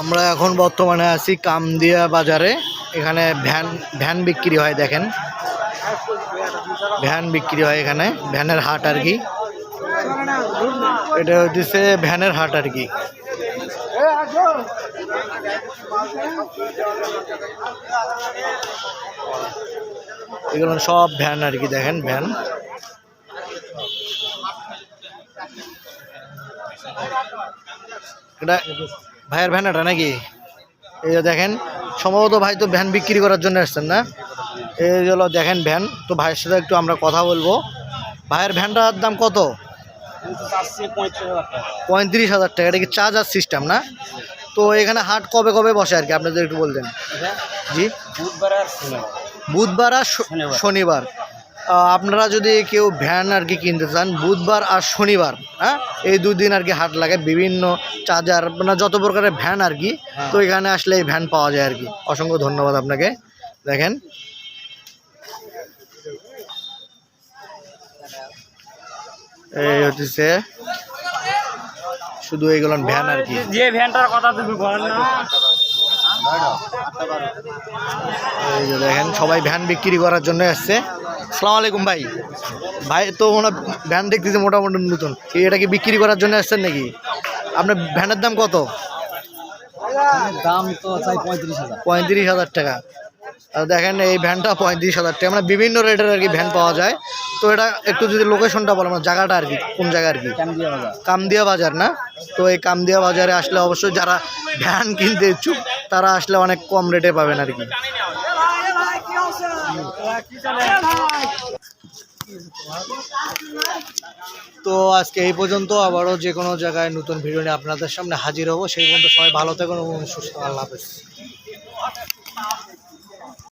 আমরা এখন বর্তমানে আছি কামদিয়া বাজারে। এখানে ভ্যান ভ্যান বিক্রি হয়, দেখেন। ভ্যান বিক্রি হয় এখানে, ভ্যানের হাট আর কি। এটা হচ্ছে ভ্যানের হাট আর কি। এগুলো সব ভ্যান আর কি, দেখেন, ভ্যান। এটা ভাইয়ের ভ্যান এটা নাকি? এই যে দেখেন সম্ভবত ভাই তো ভ্যান বিক্রি করার জন্য এসছেন না? এই হলো দেখেন ভ্যান তো ভাইয়ের সাথে একটু আমরা কথা বলব। ভাইয়ের ভ্যানটার দাম কত? পঁয়ত্রিশ হাজার টাকা এটা কি চার্জার সিস্টেম না? তো এখানে হাট কবে কবে বসে আর কি? আপনাদের একটু বলতেন। জি? বুধবার আর শনিবার। বুধবার আর শনিবার। আপনারা যদি কেউ ভ্যান আর কি কিনতে চান বুধবার আর শনিবার হ্যাঁ এই দুদিন আর কি হাট লাগে বিভিন্ন চার্জার মানে যত প্রকারের ভ্যান আর কি হ্যাঁ। তো এখানে আসলে এই ভ্যান পাওয়া যায় আর কি। অসংখ্য ধন্যবাদ আপনাকে। দেখেন। এই হচ্ছে শুধু এইগুলো ভ্যান আর কি। যে ভ্যানটার কথা তুমি বলেন না। এই যে দেখেন সবাই ভ্যান বিক্রি করার জন্য এসছে সালাম আলাইকুম ভাই। ভাই তো ওনার ভ্যান দেখতেছে মোটামুটি নতুন। এটা কি বিক্রি করার জন্য আসছেন নাকি? আপনার ভ্যানের দাম কত? দাম তো চাই পঁয়ত্রিশ হাজার। পঁয়ত্রিশ হাজার টাকা। আর দেখেন এই ভ্যানটা পঁয়ত্রিশ হাজার টাকা। মানে বিভিন্ন রেটের আর কি ভ্যান পাওয়া যায়। তো এটা একটু যদি লোকেশনটা বলো মানে জায়গাটা আর কি কোন জায়গা আর কি? কামদিয়া বাজার। না? তো এই কামদিয়া বাজারে আসলে অবশ্যই যারা ভ্যান কিনতে ইচ্ছুক তারা আসলে অনেক কম রেটে পাবেন আর কি। তো আজকে এই পর্যন্ত আবারও যে কোনো জায়গায় নতুন ভিডিও নিয়ে আপনাদের সামনে হাজির হব। সেই পর্যন্ত সবাই ভালো থাকুন এবং সুস্থ আল্লাহ হাফেজ।